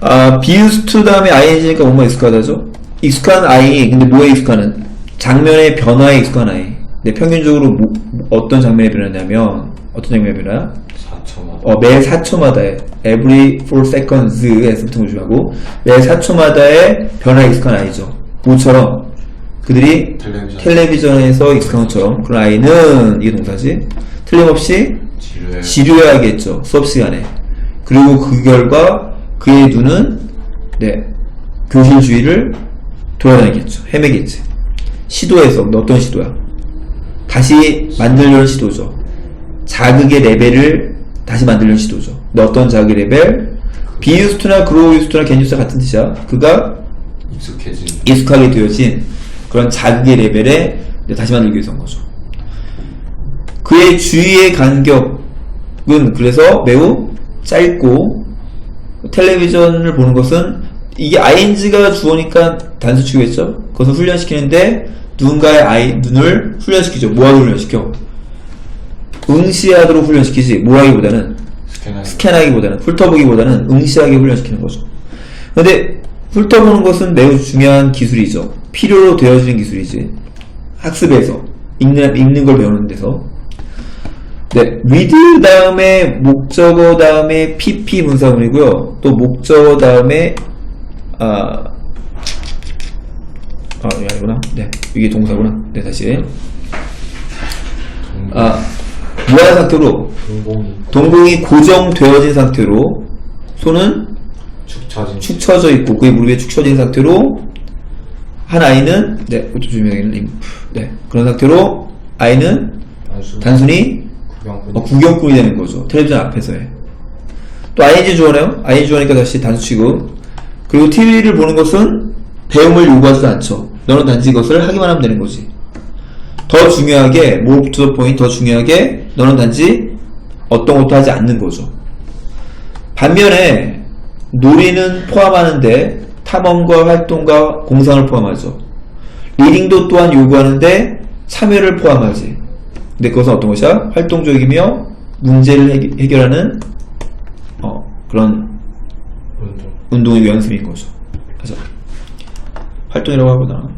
아, 비우스트 다음에 ing니까 뭐뭐 익숙하다죠? 익숙한 i, 근데 뭐에 익숙하는? 장면의 변화에 익숙한 i. 근데 평균적으로 뭐- 어떤 장면이 변하냐면, 어떤 장면이 변화야? 4초마다 어, 매 4초마다의 every 4 seconds에서부터 중요하고 매 4초마다의 변화에 익숙한 아이죠. 뭐처럼 그들이 텔레비전 텔레비전 에서 익숙한 것처럼 그런 아이는 이게 동사지 틀림없이 지루해 지루해하겠죠 수업 시간에 그리고 그 결과 그의 눈은 네 교실 주위를 돌아다니겠죠. 헤매겠지. 시도에서 근데 어떤 시도야? 다시 만들려는 시도죠. 자극의 레벨을 다시 만들려는 시도죠. 근데 어떤 자극의 레벨? 비유스트나 그로우유스트나 겐유스 같은 뜻이야. 그가 익숙해진. 익숙하게 되어진 그런 자극의 레벨에 다시 만들기 위해서인 거죠. 그의 주위의 간격은 그래서 매우 짧고 텔레비전을 보는 것은 이게 ing가 주어니까 단수 취급했죠. 그것을 훈련시키는데 누군가의 아이 눈을 훈련시키죠. 뭐하고 훈련시켜? 응시하도록 훈련시키지 뭐하기보다는 스캔하기 스캔하기보다는 훑어보기보다는 응시하게 훈련시키는 거죠. 근데 훑어보는 것은 매우 중요한 기술이죠. 필요로 되어지는 기술이지. 학습에서 읽는 읽는 걸 배우는 데서. 네, read 다음에 목적어 다음에 pp 문사문이고요. 또 목적어 다음에 아, 아, 이게 아니구나. 네, 이게 동사구나. 네, 다시. 아, 무한 상태로 동공이 고정되어진 상태로 손은 축 처져 있고 그의 무릎에 축 처진 상태로 한 아이는 네 이것도 주명인 림 네, 그런 상태로 아이는 단순히 구경꾼 어, 구경꾼이 되는 거죠. 텔레비전 앞에서의. 또 ing 주어네요? ing 주어니까 다시 단수 취급 그리고 TV를 보는 것은 배움을 요구하지도 않죠. 너는 단지 이것을 하기만 하면 되는 거지. 더 중요하게 more to 더 중요하게 너는 단지 어떤 것도 하지 않는 거죠. 반면에 놀이는 포함하는데 탐험과 활동과 공상을 포함하죠. 리딩도 또한 요구하는데 참여를 포함하지. 근데 그것은 어떤 것이야? 활동적이며 문제를 해결- 해결하는 어, 그런 운동 운동의 연습인 거죠. 그래서 활동이라고 하거나